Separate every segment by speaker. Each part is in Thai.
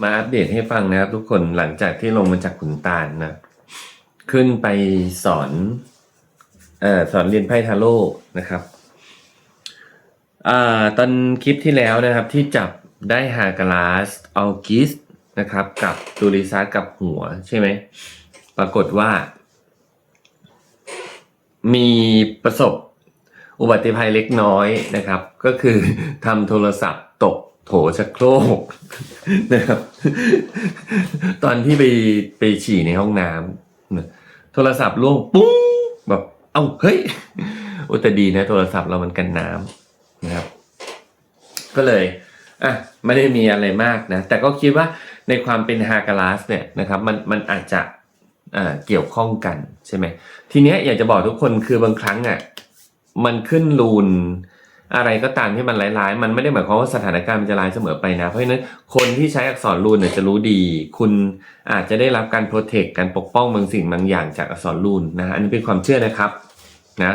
Speaker 1: มาอัปเดตให้ฟังนะครับ ทุกคนหลังจากที่ลงมาจากขุนตาลนะ ขึ้นไปสอนเอ่อสอนเรียนไพ่ทาโร่นะครับอ่าตอนคลิปที่แล้วนะครับที่จับได้ฮากาลาสเอัลกิสนะครับ กับตูริซากับหัวใช่ไหม ปรากฏว่า มีประสบอุบัติภัยเล็กน้อยนะครับ ก็คือทำโทรศัพท์ตก โถชักโครกนะครับ ตอนที่ไปไปฉี่ในห้องน้ำโทรศัพท์ล่วงปุ้งแบบเอ้าเฮ้ยโอ้แต่ดีนะ โทรศัพท์เรามันกันน้ำนะครับ ก็เลยอะไม่ได้มีอะไรมากนะ แต่ก็คิดว่าในความเป็นฮากาลาสเนี่ยนะครับ มันมันอาจจะอ่าเกี่ยวข้องกันใช่ไหมทีเนี้ยอยากจะบอกทุกคนคือบางครั้งอะมันขึ้นรูน อะไรก็ตามที่มันร้าย ๆ มันไม่ได้หมายความว่าสถานการณ์มันจะร้ายเสมอไปนะ เพราะฉะนั้นคนที่ใช้อักษรรูนเนี่ยจะรู้ดี คุณอาจจะได้รับการโปรเทคการปกป้องบางสิ่งบางอย่างจากอักษรรูนนะฮะอันนี้เป็นความเชื่อนะครับนะ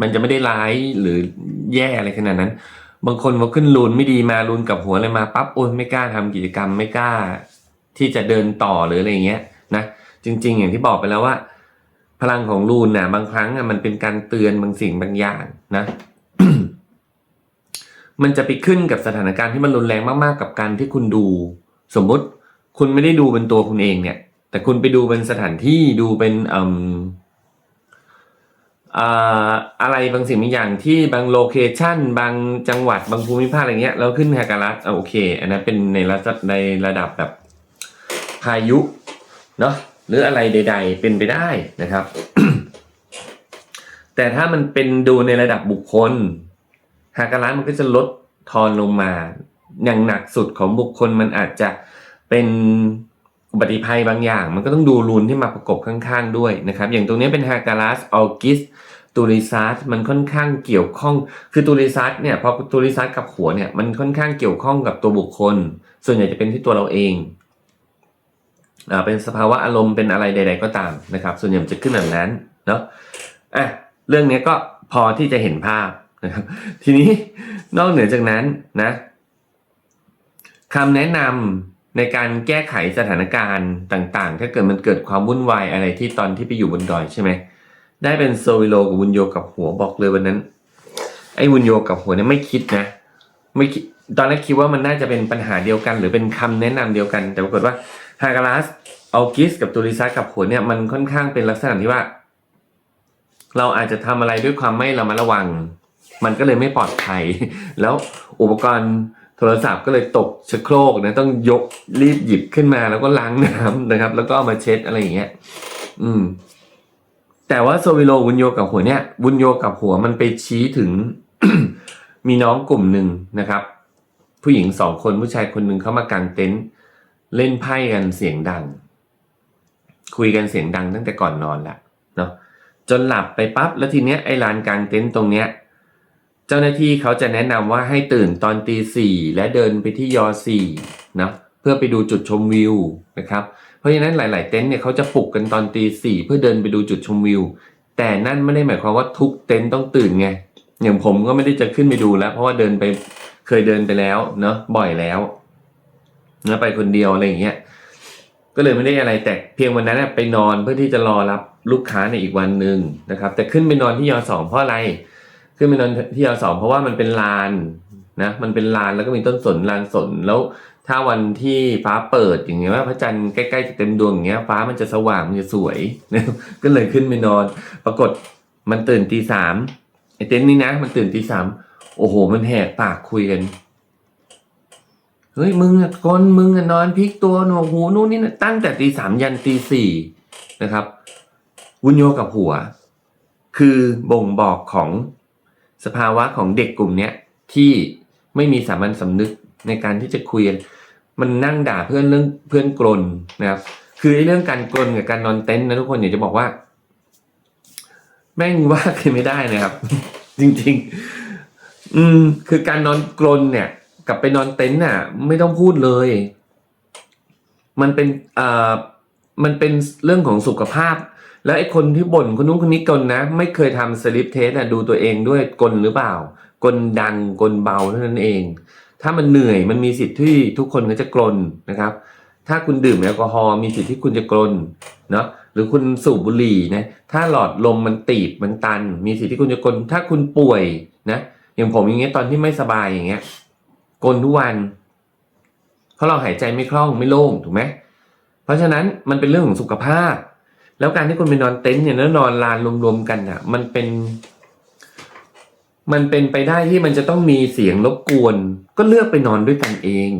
Speaker 1: มันจะไม่ได้ร้ายหรือแย่อะไรขนาดนั้น บางคนพอขึ้นรูนไม่ดีมารูนกับหัวอะไรมาปั๊บโอ้ยไม่กล้าทำกิจกรรมไม่กล้า ที่จะเดินต่อหรืออะไรเงี้ยนะจริง ๆ อย่างที่บอกไปแล้วว่า พลังของรูนนะบางครั้งอะมันเป็นการเตือนบางสิ่งบางอย่างนะ มันจะไปขึ้นกับสถานการณ์ที่มันรุนแรงมากๆ กับการที่คุณดู สมมุติคุณไม่ได้ดูเป็นตัวคุณเองเนี่ย แต่คุณไปดูเป็นสถานที่ดูเป็นอืมอ่าอะไรบางสิ่งบางอย่างที่บางโลเคชันบางจังหวัดบางภูมิภาคอะไรเงี้ยแล้วขึ้นฮกาลัสอะโอเค อันนั้นเป็นในระดับในระดับแบบพายุเนาะหรืออะไรใด ๆ เป็นไปได้นะครับ แต่ถ้ามันเป็นดูในระดับบุคคล หากร้านมันก็จะลดทอนลงมา อย่างหนักสุดของบุคคลมันอาจจะเป็นอุบัติภัยบางอย่าง มันก็ต้องดูรูนที่มาประกบข้างๆด้วยนะครับ อย่างตรงนี้เป็นฮากาลัสออกิสตูริซัสมันค่อนข้างเกี่ยวข้อง คือตูริซัสเนี่ยพอตูริซัสกับหัวเนี่ยมันค่อนข้างเกี่ยวข้องกับตัวบุคคล ส่วนใหญ่จะเป็นที่ตัวเราเองอ่าเป็นสภาวะอารมณ์เป็นอะไรใด ๆ ก็ตามนะครับ ส่วนใหญ่จะขึ้นแบบนั้นเนาะอะเรื่องนี้ก็พอที่จะเห็นภาพ นะครับทีนี้นอกเหนือจากนั้นนะคำแนะนำในการแก้ไขสถานการณ์ต่างๆ ถ้าเกิดมันเกิดความวุ่นวายอะไรที่ตอนที่ไปอยู่บนดอยใช่ไหมได้เป็นโซวิโลกับวุนโยกับหัวบอกเลยวันนั้น ไอ้วุนโยกับหัวเนี่ยไม่คิดนะ ไม่คิดตอนแรกคิดว่ามันน่าจะเป็นปัญหาเดียวกัน หรือเป็นคำแนะนำเดียวกัน แต่ปรากฏว่าฮากาลัสเอัลกิสกับตูริซัสกับหัวเนี่ยมันค่อนข้างเป็นลักษณะที่ว่า เราอาจจะทำอะไรด้วยความไม่ระมัดระวัง มันก็เลยไม่ปลอดภัย แล้วอุปกรณ์โทรศัพท์ก็เลยตกชะโครกนะต้องยกรีบหยิบขึ้นมาแล้วก็ล้างน้ำนะครับ แล้วก็เอามาเช็ดอะไรอย่างเงี้ย อืม แต่ว่าโซวิโลวุนโยกับหัวเนี่ยวุนโยกับหัวมันไปชี้ถึง มีน้องกลุ่มหนึ่งนะครับ ผู้หญิงสองคนผู้ชายคนหนึ่งเข้ามากางเต็นท์เล่นไพ่กันเสียงดัง คุยกันเสียงดังตั้งแต่ก่อนนอนละเนาะจนหลับไปปั๊บแล้วทีเนี้ยไอ้ลานกลางเต็นท์ตรงเนี้ย เจ้าหน้าที่เขาจะแนะนำว่าให้ตื่นตอนตีสี่และเดินไปที่ยอสี่นะเพื่อไปดูจุดชมวิวนะครับเพราะฉะนั้นหลาย ๆ เต็นท์เนี่ยเขาจะปลุกกันตอนตีสี่เพื่อเดินไปดูจุดชมวิว แต่นั่นไม่ได้หมายความว่าทุกเต็นท์ต้องตื่นไงอย่างผมก็ไม่ได้จะขึ้นไปดูแล้ว เพราะว่าเดินไปเคยเดินไปแล้วเนาะบ่อยแล้วนะไปคนเดียวอะไรอย่างเงี้ยก็เลยไม่ได้อะไรแต่เพียงวันนั้นไปนอนเพื่อที่จะรอรับลูกค้าในอีกวันหนึ่งนะครับ แต่ขึ้นไปนอนที่ยอสองเพราะอะไร ขึ้นไปนอนที่ยอสองเพราะว่ามันเป็นลานนะมันเป็นลานแล้วก็มีต้นสนลานสนแล้ว ถ้าวันที่ฟ้าเปิดอย่างเงี้ยว่าพระจันทร์ใกล้ๆจะเต็มดวงอย่างเงี้ย ฟ้ามันจะสว่างมันจะสวยนะก็เลยขึ้นไปนอน ปรากฏมันตื่นตีสามไอเต็นท์นี่นะ มันตื่นตีสามโอ้โห มันแหกปากคุยกันเฮ้ยมึงอะคนมึงอะนอนพลิกตัวหนวกหูนู่นนี่นะตั้งแต่ตีสามยันตีสี่นะครับ วุญโยกับหัว คือบ่งบอกของ สภาวะของเด็กกลุ่มเนี้ยที่ไม่มีสามัญสำนึกในการที่จะคุยมันนั่งด่าเพื่อนเรื่องเพื่อนกลนนะครับ คือเรื่องการกลนกับการนอนเต็นท์นะทุกคนอยากจะบอกว่า แม่งว่ากันไม่ได้นะครับ จริง ๆ อืม คือการนอนกลนเนี่ย กลับไปนอนเต็นท์น่ะ ไม่ต้องพูดเลย มันเป็นอ่ามันเป็นเรื่องของสุขภาพ แล้วไอ้คนที่บ่นคนนู้นคนนี้กลนะ ไม่เคยทำสลิปเทสอะดูตัวเองด้วยกลหรือเปล่ากลดังกลเบาเท่านั้นเอง ถ้ามันเหนื่อยมันมีสิทธิ์ที่ทุกคนก็จะกรนนะครับ ถ้าคุณดื่มแอลกอฮอล์มีสิทธิ์ที่คุณจะกรนเนาะหรือคุณสูบบุหรี่นะถ้าหลอดลมมันตีบมันตัน มีสิทธิ์ที่คุณจะกรนถ้าคุณป่วยนะอย่างผมอย่างเงี้ยตอนที่ไม่สบายอย่างเงี้ยกรนทุกวันเพราะเราหายใจไม่คล่องไม่โล่งถูกไหมเพราะฉะนั้นมันเป็นเรื่องของสุขภาพ แล้วการที่คุณไปนอนเต็นท์เนี่ยแล้วนอนลานรวมๆกันอะ มันเป็น มันเป็นไปได้ที่มันจะต้องมีเสียงรบกวน ก็เลือกไปนอนด้วยกันเอง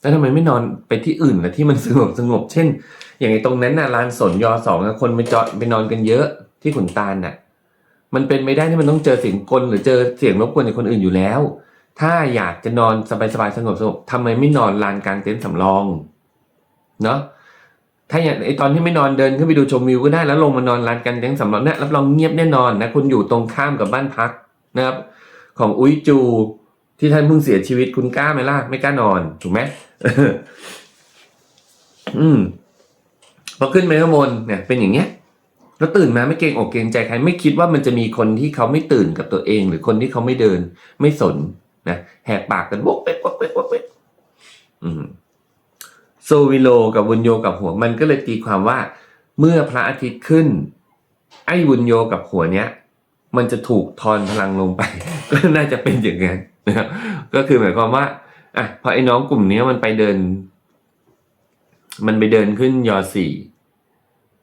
Speaker 1: แล้วทำไมไม่นอนไปที่อื่นล่ะที่มันสงบสงบ เช่น อย่างไอ้ตรงนั้นน่ะลานสนยอสองคนไปจอดไปนอนกันเยอะที่ขุนตาลน่ะ มันเป็นไม่ได้ที่มันต้องเจอเสียงกลหรือเจอเสียงรบกวนจากคนอื่นอยู่แล้ว ถ้าอยากจะนอนสบายๆสงบสงบทำไมไม่นอนลานกลางเต็นท์สำรอง เนาะ ถ้าอย่างไอตอนที่ไม่นอนเดินขึ้นไปดูชมวิวก็ได้แล้วลงมานอนลานกลางเต็นท์สำรองเนี่ยรับรองเงียบแน่นอนนะคุณอยู่ตรงข้ามกับบ้านพักนะครับ ของอุ้ยจูที่ท่านเพิ่งเสียชีวิตคุณกล้าไหมล่ะไม่กล้านอนถูกไหมอืมพอขึ้นไปข้างบนเนี่ย เป็นอย่างเงี้ยแล้วตื่นมาไม่เกรงอกเกรงใจใคร ไม่คิดว่ามันจะมีคนที่เขาไม่ตื่นกับตัวเอง หรือคนที่เขาไม่เดิน ไม่สนนะแหกปากกันวกเป๊กวกเป๊กวกเป๊กอืม โซวิโลกับวุญโยกับหัวมันก็เลยตีความว่า เมื่อพระอาทิตย์ขึ้น ไอ้วุญโยกับหัวเนี้ยมันจะถูกทอนพลังลงไป ก็น่าจะเป็นอย่างนั้นนะครับก็คือหมายความว่าอะพอไอ้น้องกลุ่มเนี้ยมันไปเดิน มันไปเดินขึ้นยอสี่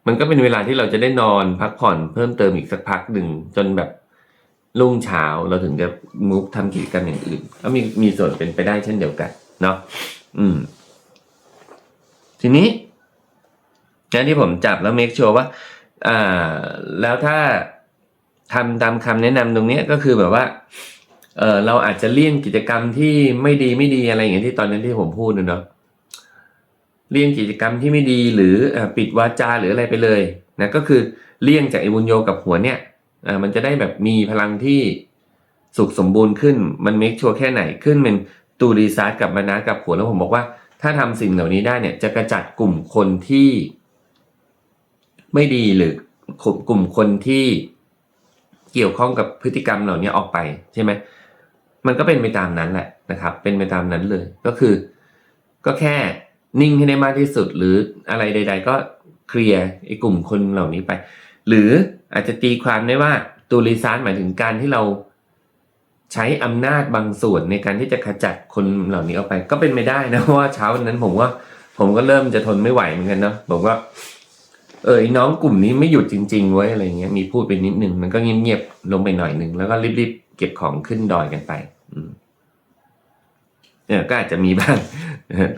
Speaker 1: มันก็เป็นเวลาที่เราจะได้นอนพักผ่อนเพิ่มเติมอีกสักพักหนึ่งจนแบบรุ่งเช้าเราถึงจะมุกทำกิจกรรมอย่างอื่นก็มีมีส่วนเป็นไปได้เช่นเดียวกัน เนาะอืม ทีนี้การที่ผมจับแล้วเมคชัวร์ว่าอ่าแล้วถ้าทำตามคำแนะนำตรงนี้ก็คือแบบว่าเออเราอาจจะเลี่ยงกิจกรรมที่ไม่ดีไม่ดีอะไรอย่างนี้ที่ตอนนั้นที่ผมพูดนะเนาะเลี่ยงกิจกรรมที่ไม่ดีหรือปิดวาจาหรืออะไรไปเลยนะก็คือเลี่ยงจากไอ้บุญโยกับหัวเนี่ยอ่อมันจะได้แบบมีพลังที่สุขสมบูรณ์ขึ้นมันเมคชัวร์แค่ไหนขึ้นเป็นตูรีซาร์กับมานากับหัวแล้วผมบอกว่า ถ้าทำสิ่งเหล่านี้ได้เนี่ยจะกระจัดกลุ่มคนที่ ไม่ดีหรือกลุ่มคนที่เกี่ยวข้องกับพฤติกรรมเหล่านี้ออกไปใช่ไหมมันก็เป็นไปตามนั้นแหละนะครับ เป็นไปตามนั้นเลยก็คือ ก็แค่นิ่งให้ได้มากที่สุดหรืออะไรใด ๆ ก็เคลียร์ไอ้กลุ่มคนเหล่านี้ไป หรืออาจจะตีความได้ว่าตูริซานหมายถึงการที่เรา ใช้อำนาจบางส่วนในการที่จะขจัดคนเหล่านี้ออกไป ก็เป็นไม่ได้นะเพราะว่าเช้าวันนั้นผมว่า ผมก็เริ่มจะทนไม่ไหวเหมือนกันเนาะบอกว่า เออน้องกลุ่มนี้ไม่หยุดจริง ๆ ไว้ยอะไรเงี้ยมีพูดไปนิดนึงมันก็เงียบๆลงไปหน่อยหนึ่งแล้วก็รีบๆเก็บของขึ้นดอยกันไป อืมเนี่ยก็อาจจะมีบ้าง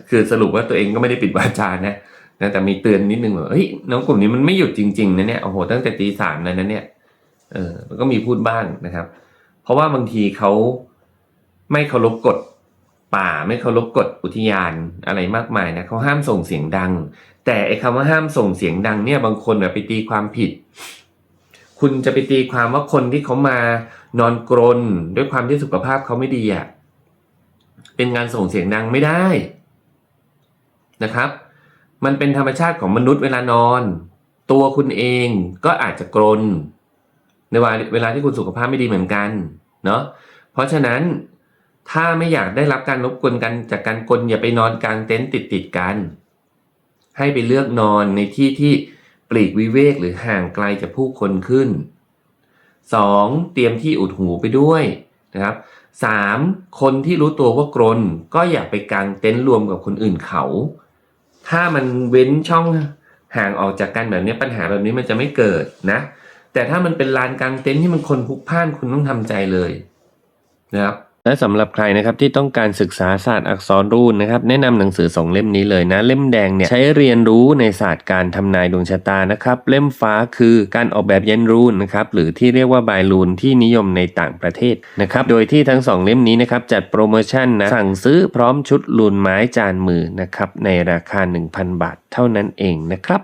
Speaker 1: คือสรุปว่าตัวเองก็ไม่ได้ปิดวาจานะนะแต่มีเตือนนิดนึงว่าเฮ้ยน้องกลุ่มนี้มันไม่หยุดจริงๆนะเนี่ยโอ้โหตั้งแต่ตีสามแล้วนะเนี่ยเออมันก็มีพูดบ้างนะครับ ราะว่าบางทีเขาไม่เคารพกฎป่าไม่เคารพกฎอุทยานอะไรมากมายนะเขาห้ามส่งเสียงดัง แต่ไอ้คำว่าห้ามส่งเสียงดังเนี่ยบางคนไปตีความผิด คุณจะไปตีความว่าคนที่เขามานอนกรนด้วยความที่สุขภาพเขาไม่ดีอะเป็นการส่งเสียงดังไม่ได้นะครับ มันเป็นธรรมชาติของมนุษย์เวลานอน ตัวคุณเองก็อาจจะกรนในวลาเวลาที่คุณสุขภาพไม่ดีเหมือนกัน เนาะเพราะฉะนั้นถ้าไม่อยากได้รับการรบกวนกันจากการกลนอย่าไปนอนกลางเต็นท์ติดติดกัน ให้ไปเลือกนอนในที่ที่ปลีกวิเวกหรือห่างไกลจากผู้คนขึ้น 2. เตรียมที่อุดหูไปด้วยนะครับ 3. คนที่รู้ตัวว่ากรนก็อย่าไปกางเต็นท์รวมกับคนอื่นเขา ถ้ามันเว้นช่องห่างออกจากกันแบบนี้ปัญหาแบบนี้มันจะไม่เกิดนะ แต่ถ้ามันเป็นลานกลางเต็นท์ที่มันคนพลุกพล่านคุณต้องทำใจเลยนะครับและสำหรับใครนะครับที่ต้องการศึกษาศาสตร์อักษรรูนนะครับแนะนำหนังสือสองเล่มนี้เลยนะ เล่มแดงเนี่ยใช้เรียนรู้ในศาสตร์การทำนายดวงชะตานะครับ เล่มฟ้าคือการออกแบบยันรูนนะครับหรือที่เรียกว่าบายรูนที่นิยมในต่างประเทศนะครับโดยที่ทั้งสองเล่มนี้นะครับจัดโปรโมชั่นนะสั่งซื้อพร้อมชุดลูนไม้จานมือนะครับในราคา 1,000 บาทเท่านั้นเองนะครับ